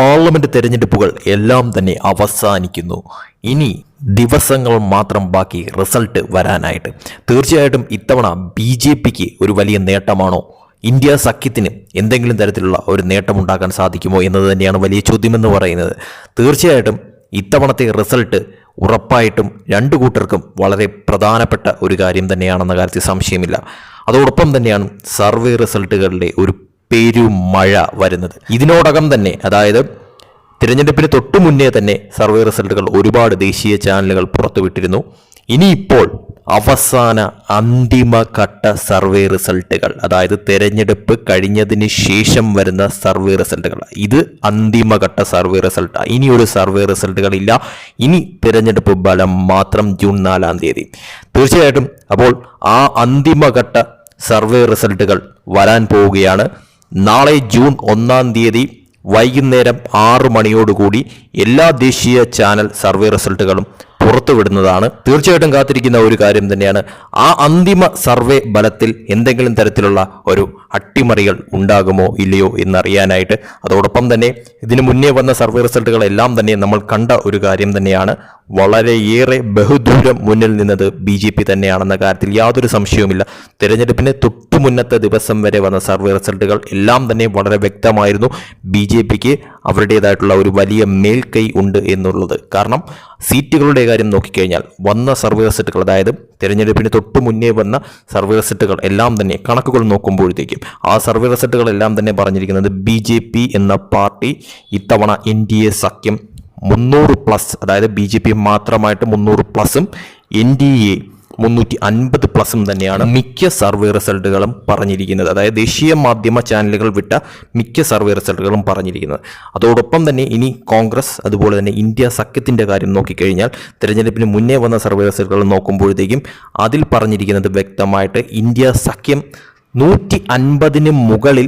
Parliament തെരഞ്ഞെടുപ്പുകൾ എല്ലാം തന്നെ അവസാനിക്കുന്നു. ഇനി ദിവസങ്ങൾ മാത്രം ബാക്കി റിസൾട്ട് വരാനായിട്ട്. തീർച്ചയായിട്ടും ഇത്തവണ ബി ജെ പിക്ക് ഒരു വലിയ നേട്ടമാണോ? ഇന്ത്യ സഖ്യത്തിന് എന്തെങ്കിലും തരത്തിലുള്ള ഒരു നേട്ടമുണ്ടാക്കാൻ സാധിക്കുമോ എന്നത് തന്നെയാണ് വലിയ ചോദ്യമെന്ന് പറയുന്നത്. തീർച്ചയായിട്ടും ഇത്തവണത്തെ റിസൾട്ട് ഉറപ്പായിട്ടും രണ്ടു കൂട്ടർക്കും വളരെ പ്രധാനപ്പെട്ട ഒരു കാര്യം തന്നെയാണെന്ന കാര്യത്തിൽ സംശയമില്ല. അതോടൊപ്പം തന്നെയാണ് സർവേ റിസൾട്ടുകളുടെ ഒരു പെരുമഴ വരുന്നത്. ഇതിനോടകം തന്നെ അതായത് തിരഞ്ഞെടുപ്പിന് തൊട്ടു മുന്നേ തന്നെ സർവേ റിസൾട്ടുകൾ ഒരുപാട് ദേശീയ ചാനലുകൾ പുറത്തുവിട്ടിരുന്നു. ഇനിയിപ്പോൾ അവസാന അന്തിമഘട്ട സർവേ റിസൾട്ടുകൾ അതായത് തെരഞ്ഞെടുപ്പ് കഴിഞ്ഞതിന് ശേഷം വരുന്ന സർവേ റിസൾട്ടുകൾ. ഇത് അന്തിമഘട്ട സർവേ റിസൾട്ട്. ഇനിയൊരു സർവേ റിസൾട്ടുകളില്ല ഇനി തിരഞ്ഞെടുപ്പ് ഫലം മാത്രം ജൂൺ നാലാം തീയതി. തീർച്ചയായിട്ടും അപ്പോൾ ആ അന്തിമഘട്ട സർവേ റിസൾട്ടുകൾ വരാൻ പോവുകയാണ്. നാളെ ജൂൺ ഒന്നാം തീയതി വൈകുന്നേരം ആറ് മണിയോടുകൂടി എല്ലാ ദേശീയ ചാനൽ സർവേ റിസൾട്ടുകളും പുറത്തുവിടുന്നതാണ്. തീർച്ചയായിട്ടും കാത്തിരിക്കുന്ന ഒരു കാര്യം തന്നെയാണ്. ആ അന്തിമ സർവേ ബലത്തിൽ എന്തെങ്കിലും തരത്തിലുള്ള ഒരു അട്ടിമറികൾ ഉണ്ടാകുമോ ഇല്ലയോ എന്നറിയാനായിട്ട് അതോടൊപ്പം തന്നെ ഇതിനു മുന്നേ വന്ന സർവേ റിസൾട്ടുകളെല്ലാം തന്നെ നമ്മൾ കണ്ട ഒരു കാര്യം തന്നെയാണ്. വളരെയേറെ ബഹുദൂരം മുന്നിൽ നിന്നത് ബി ജെ പി തന്നെയാണെന്ന കാര്യത്തിൽ യാതൊരു സംശയവുമില്ല. തിരഞ്ഞെടുപ്പിന് തൊട്ടു മുന്നത്തെ ദിവസം വരെ വന്ന സർവേ റിസൾട്ടുകൾ എല്ലാം തന്നെ വളരെ വ്യക്തമായിരുന്നു. ബി ജെ പിക്ക് അവരുടേതായിട്ടുള്ള ഒരു വലിയ മേൽക്കൈ ഉണ്ട് എന്നുള്ളത്. കാരണം സീറ്റുകളുടെ കാര്യം നോക്കിക്കഴിഞ്ഞാൽ വന്ന സർവേ റിസൾട്ടുകൾ അതായത് തിരഞ്ഞെടുപ്പിന് തൊട്ടു മുന്നേ വന്ന സർവേ റിസൾട്ടുകൾ എല്ലാം തന്നെ കണക്കുകൾ നോക്കുമ്പോഴത്തേക്കും ആ സർവേ റിസൾട്ടുകളെല്ലാം തന്നെ പറഞ്ഞിരിക്കുന്നത് ബി ജെ പി എന്ന പാർട്ടി ഇത്തവണ എൻ ഡി എ സഖ്യം മുന്നൂറ് പ്ലസ് അതായത് ബി ജെ പി മാത്രമായിട്ട് മുന്നൂറ് പ്ലസും എൻ ഡി എ മുന്നൂറ്റി അൻപത് പ്ലസും തന്നെയാണ് മിക്ക സർവേ റിസൾട്ടുകളും പറഞ്ഞിരിക്കുന്നത്. അതായത് ദേശീയ മാധ്യമ ചാനലുകൾ വിട്ട മിക്ക സർവേ റിസൾട്ടുകളും പറഞ്ഞിരിക്കുന്നത്. അതോടൊപ്പം തന്നെ ഇനി കോൺഗ്രസ് അതുപോലെ തന്നെ ഇന്ത്യ സഖ്യത്തിന്റെ കാര്യം നോക്കിക്കഴിഞ്ഞാൽ തിരഞ്ഞെടുപ്പിന് മുന്നേ വന്ന സർവേ റിസൾട്ടുകൾ നോക്കുമ്പോഴത്തേക്കും അതിൽ പറഞ്ഞിരിക്കുന്നത് വ്യക്തമായിട്ട് ഇന്ത്യ സഖ്യം നൂറ്റി അൻപതിന് മുകളിൽ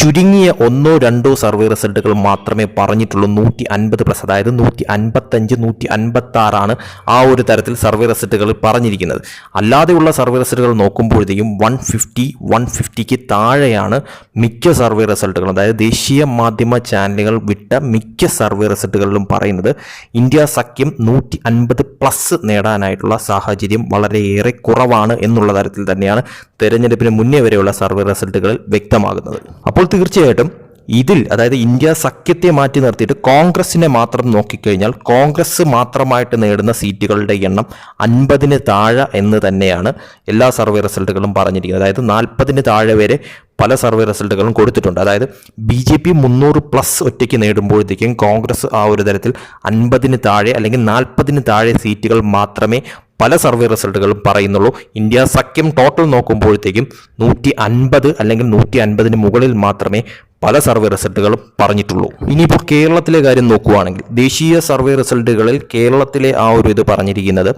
ചുരുങ്ങിയ ഒന്നോ രണ്ടോ സർവേ റിസൾട്ടുകൾ മാത്രമേ പറഞ്ഞിട്ടുള്ളൂ. നൂറ്റി അൻപത് പ്ലസ് അതായത് നൂറ്റി അൻപത്തഞ്ച് നൂറ്റി അൻപത്തി ആറാണ് ആ ഒരു തരത്തിൽ സർവേ റിസൾട്ടുകൾ പറഞ്ഞിരിക്കുന്നത്. അല്ലാതെയുള്ള സർവേ റിസൾട്ടുകൾ നോക്കുമ്പോഴത്തേക്കും വൺ ഫിഫ്റ്റി വൺ ഫിഫ്റ്റിക്ക് താഴെയാണ് മിക്ക സർവേ റിസൾട്ടുകളും. അതായത് ദേശീയ മാധ്യമ ചാനലുകൾ വിട്ട മിക്ക സർവേ റിസൾട്ടുകളിലും പറയുന്നത് ഇന്ത്യ സഖ്യം നൂറ്റി അൻപത് പ്ലസ് നേടാനായിട്ടുള്ള സാഹചര്യം വളരെയേറെ കുറവാണ് എന്നുള്ള തരത്തിൽ തന്നെയാണ് തെരഞ്ഞെടുപ്പിന് മുന്നേ വരെയുള്ള സർവേ റിസൾട്ടുകളിൽ വ്യക്തമാകുന്നത്. അപ്പോൾ തീർച്ചയായിട്ടും ഇതിൽ അതായത് ഇന്ത്യ സഖ്യത്തെ മാറ്റി നിർത്തിയിട്ട് കോൺഗ്രസിനെ മാത്രം നോക്കിക്കഴിഞ്ഞാൽ കോൺഗ്രസ് മാത്രമായിട്ട് നേടുന്ന സീറ്റുകളുടെ എണ്ണം അൻപതിന് താഴെ എന്ന് തന്നെയാണ് എല്ലാ സർവേ റിസൾട്ടുകളും പറഞ്ഞിരിക്കുന്നത്. അതായത് നാൽപ്പതിന് താഴെ വരെ പല സർവേ റിസൾട്ടുകളും കൊടുത്തിട്ടുണ്ട്. അതായത് ബി ജെ പി മുന്നൂറ് പ്ലസ് ഒറ്റയ്ക്ക് നേടുമ്പോഴത്തേക്കും കോൺഗ്രസ് ആ ഒരു തരത്തിൽ അൻപതിന് താഴെ അല്ലെങ്കിൽ നാൽപ്പതിന് താഴെ സീറ്റുകൾ മാത്രമേ പല സർവേ റിസൾട്ടുകളും പറയുന്നുള്ളൂ. ഇന്ത്യ സഖ്യം ടോട്ടൽ നോക്കുമ്പോഴത്തേക്കും നൂറ്റി അൻപത് അല്ലെങ്കിൽ നൂറ്റി അൻപതിന് മുകളിൽ മാത്രമേ പല സർവേ റിസൾട്ടുകളും പറഞ്ഞിട്ടുള്ളൂ. ഇനിയിപ്പോൾ കേരളത്തിലെ കാര്യം നോക്കുകയാണെങ്കിൽ ദേശീയ സർവേ റിസൾട്ടുകളിൽ കേരളത്തിലെ ആ ഒരു ഇത് പറഞ്ഞിരിക്കുന്നത്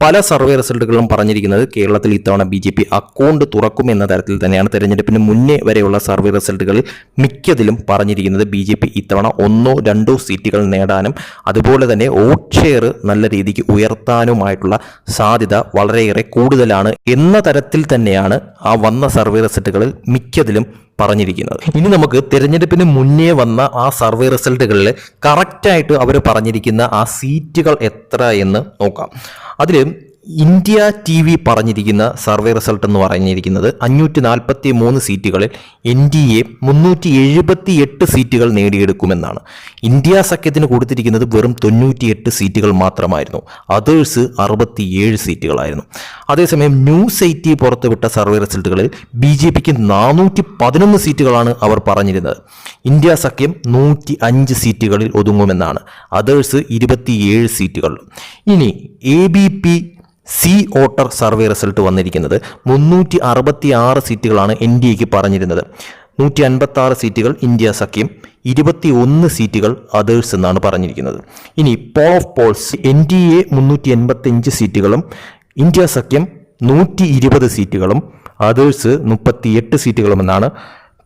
പല സർവേ റിസൾട്ടുകളും പറഞ്ഞിരിക്കുന്നത് കേരളത്തിൽ ഇത്തവണ ബി ജെ പി അക്കൗണ്ട് തുറക്കും എന്ന തരത്തിൽ തന്നെയാണ് തെരഞ്ഞെടുപ്പിന് മുന്നേ വരെയുള്ള സർവേ റിസൾട്ടുകളിൽ മിക്കതിലും പറഞ്ഞിരിക്കുന്നത് ബി ജെ പി ഇത്തവണ ഒന്നോ രണ്ടോ സീറ്റുകൾ നേടാനും അതുപോലെ തന്നെ വോട്ട് ഷെയർ നല്ല രീതിക്ക് ഉയർത്താനുമായിട്ടുള്ള സാധ്യത വളരെയേറെ കൂടുതലാണ് എന്ന തരത്തിൽ തന്നെയാണ് ആ വന്ന സർവേ റിസൾട്ടുകളിൽ മിക്കതിലും പറഞ്ഞിരിക്കുന്നത്. ഇനി നമുക്ക് തിരഞ്ഞെടുപ്പിന് മുന്നേ വന്ന ആ സർവേ റിസൾട്ടുകളിൽ കറക്റ്റായിട്ട് അവർ പറഞ്ഞിരിക്കുന്ന ആ സീറ്റുകൾ എത്ര എന്ന് നോക്കാം. അതിൽ ഇന്ത്യ ടി വി പറഞ്ഞിരിക്കുന്ന സർവേ റിസൾട്ട് എന്ന് പറഞ്ഞിരിക്കുന്നത് അഞ്ഞൂറ്റി നാൽപ്പത്തി മൂന്ന് സീറ്റുകളിൽ എൻ ഡി എ മുന്നൂറ്റി എഴുപത്തി എട്ട് സീറ്റുകൾ നേടിയെടുക്കുമെന്നാണ്. ഇന്ത്യ സഖ്യത്തിന് കൊടുത്തിരിക്കുന്നത് വെറും തൊണ്ണൂറ്റിയെട്ട് സീറ്റുകൾ മാത്രമായിരുന്നു. അതേഴ്സ് അറുപത്തിയേഴ് സീറ്റുകളായിരുന്നു. അതേസമയം ന്യൂസ് എയ്റ്റി പുറത്തുവിട്ട സർവേ റിസൾട്ടുകളിൽ ബി ജെ പിക്ക് നാനൂറ്റി പതിനൊന്ന് സീറ്റുകളാണ് അവർ പറഞ്ഞിരുന്നത്. ഇന്ത്യ സഖ്യം നൂറ്റി അഞ്ച് സീറ്റുകളിൽ ഒതുങ്ങുമെന്നാണ്. അതേഴ്സ് ഇരുപത്തിയേഴ് സീറ്റുകൾ ഇനി A B P C voter survey result വന്നിരിക്കുന്നത് മുന്നൂറ്റി അറുപത്തി ആറ് സീറ്റുകളാണ് എൻ ഡി എക്ക് പറഞ്ഞിരുന്നത്. നൂറ്റി അൻപത്തി ആറ് സീറ്റുകൾ ഇന്ത്യ സഖ്യം ഇരുപത്തി ഒന്ന് സീറ്റുകൾ അതേഴ്സ് എന്നാണ് പറഞ്ഞിരിക്കുന്നത്. ഇനി poll of polls N D A മുന്നൂറ്റി എൺപത്തി സീറ്റുകളും ഇന്ത്യ സഖ്യം നൂറ്റി ഇരുപത് സീറ്റുകളും അതേഴ്സ് മുപ്പത്തിയെട്ട് സീറ്റുകളുമെന്നാണ്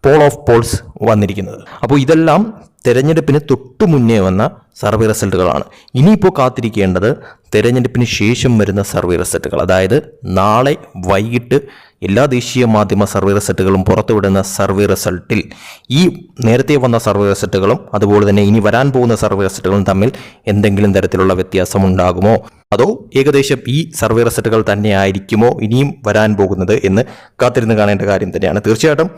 പോൾ ഓഫ് പോൾസ് വന്നിരിക്കുന്നത്. അപ്പോൾ ഇതെല്ലാം തെരഞ്ഞെടുപ്പിന് തൊട്ടു മുന്നേ വന്ന സർവേ റിസൾട്ടുകളാണ്. ഇനിയിപ്പോൾ കാത്തിരിക്കേണ്ടത് തെരഞ്ഞെടുപ്പിന് ശേഷം വരുന്ന സർവേ റിസൾട്ടുകൾ. അതായത് നാളെ വൈകിട്ട് എല്ലാ ദേശീയ മാധ്യമ സർവേ റിസൾട്ടുകളും പുറത്തുവിടുന്ന സർവേ റിസൾട്ടിൽ ഈ നേരത്തെ വന്ന സർവേ റിസൾട്ടുകളും അതുപോലെ തന്നെ ഇനി വരാൻ പോകുന്ന സർവേ റിസൾട്ടുകളും തമ്മിൽ എന്തെങ്കിലും തരത്തിലുള്ള വ്യത്യാസം ഉണ്ടാകുമോ അതോ ഏകദേശം ഈ സർവേ റിസൾട്ടുകൾ തന്നെ ആയിരിക്കുമോ ഇനിയും വരാൻ പോകുന്നത് എന്ന് കാത്തിരുന്ന് കാണേണ്ട കാര്യം തന്നെയാണ്. തീർച്ചയായിട്ടും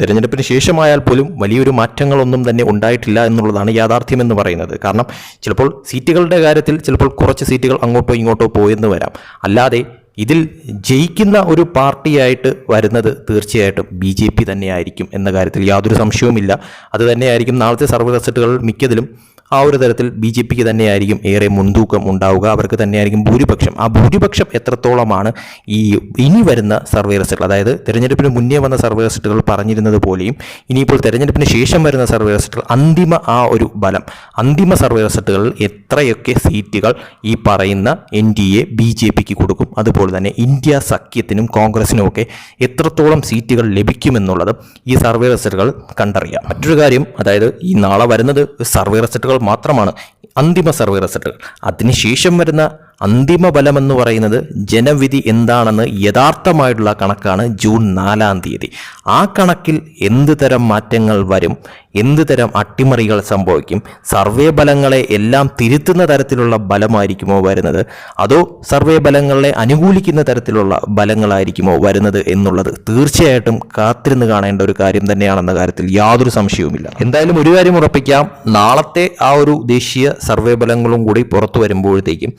തെരഞ്ഞെടുപ്പിന് ശേഷമായാൽ പോലും വലിയൊരു മാറ്റങ്ങളൊന്നും തന്നെ ഉണ്ടായിട്ടില്ല എന്നുള്ളതാണ് യാഥാർത്ഥ്യം എന്ന് പറയുന്നത്. കാരണം ചിലപ്പോൾ സീറ്റുകളുടെ കാര്യത്തിൽ ചിലപ്പോൾ കുറച്ച് സീറ്റുകൾ അങ്ങോട്ടോ ഇങ്ങോട്ടോ പോയെന്ന് വരാം. അല്ലാതെ ഇതിൽ ജയിക്കുന്ന ഒരു പാർട്ടിയായിട്ട് വരുന്നത് തീർച്ചയായിട്ടും ബി ജെ പി തന്നെയായിരിക്കും എന്ന കാര്യത്തിൽ യാതൊരു സംശയവുമില്ല. അത് തന്നെയായിരിക്കും നാളത്തെ സർവേ റിസൾട്ടുകൾ മിക്കതിലും ആ ഒരു തരത്തിൽ ബി ജെ പിക്ക് തന്നെയായിരിക്കും ഏറെ മുൻതൂക്കം ഉണ്ടാവുക. അവർക്ക് തന്നെയായിരിക്കും ഭൂരിപക്ഷം. ആ ഭൂരിപക്ഷം എത്രത്തോളമാണ് ഈ ഇനി വരുന്ന സർവേ റിസൾട്ട്? അതായത് തെരഞ്ഞെടുപ്പിന് മുന്നേ വന്ന സർവേ റിസൾട്ടുകൾ പറഞ്ഞിരുന്നത് പോലെയും ഇനിയിപ്പോൾ തെരഞ്ഞെടുപ്പിന് ശേഷം വരുന്ന സർവേ റിസൾട്ടുകൾ അന്തിമ ആ ഒരു ബലം അന്തിമ സർവേ റിസൾട്ടുകളിൽ എത്രയൊക്കെ സീറ്റുകൾ ഈ പറയുന്ന N D A B J പിക്ക് കൊടുക്കും. അതുപോലെ തന്നെ ഇന്ത്യ സഖ്യത്തിനും കോൺഗ്രസിനും ഒക്കെ എത്രത്തോളം സീറ്റുകൾ ലഭിക്കുമെന്നുള്ളത് ഈ സർവേ റിസൾട്ടുകൾ കണ്ടറിയാം. മറ്റൊരു കാര്യം അതായത് ഈ നാളെ വരുന്നത് സർവേ റിസൾട്ടുകൾ മാത്രമാണ് അന്തിമ സർവേ റിസൾട്ടുകൾ അതിനുശേഷം വരുന്ന അന്തിമ ബലമെന്ന് പറയുന്നത് ജനവിധി എന്താണെന്ന് യഥാർത്ഥമായിട്ടുള്ള കണക്കാണ് ജൂൺ നാലാം തീയതി. ആ കണക്കിൽ എന്ത് തരം മാറ്റങ്ങൾ വരും എന്ത് തരം അട്ടിമറികൾ സംഭവിക്കും സർവേ ബലങ്ങളെ എല്ലാം തിരുത്തുന്ന തരത്തിലുള്ള ബലമായിരിക്കുമോ വരുന്നത് അതോ സർവേ ബലങ്ങളെ അനുകൂലിക്കുന്ന തരത്തിലുള്ള ബലങ്ങളായിരിക്കുമോ വരുന്നത് എന്നുള്ളത് തീർച്ചയായിട്ടും കാത്തിരുന്ന് കാണേണ്ട ഒരു കാര്യം തന്നെയാണെന്ന കാര്യത്തിൽ യാതൊരു സംശയവുമില്ല. എന്തായാലും ഒരു കാര്യം ഉറപ്പിക്കാം നാളത്തെ ആ ഒരു ദേശീയ സർവേ ഫലങ്ങളും കൂടി പുറത്തു വരുമ്പോഴത്തേക്കും.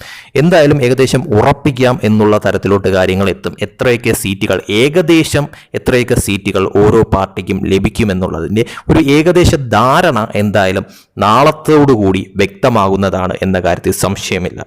എന്തായാലും ഏകദേശം ഉറപ്പിക്കാം എന്നുള്ള തരത്തിലോട്ട് കാര്യങ്ങൾ എത്തും. എത്രയൊക്കെ സീറ്റുകൾ ഏകദേശം എത്രയൊക്കെ സീറ്റുകൾ ഓരോ പാർട്ടിക്കും ലഭിക്കുമെന്നുള്ളതിന്റെ ഒരു ഏകദേശ ധാരണ എന്തായാലും നാളത്തോടുകൂടി വ്യക്തമാകുന്നതാണ് എന്ന കാര്യത്തിൽ സംശയമില്ല.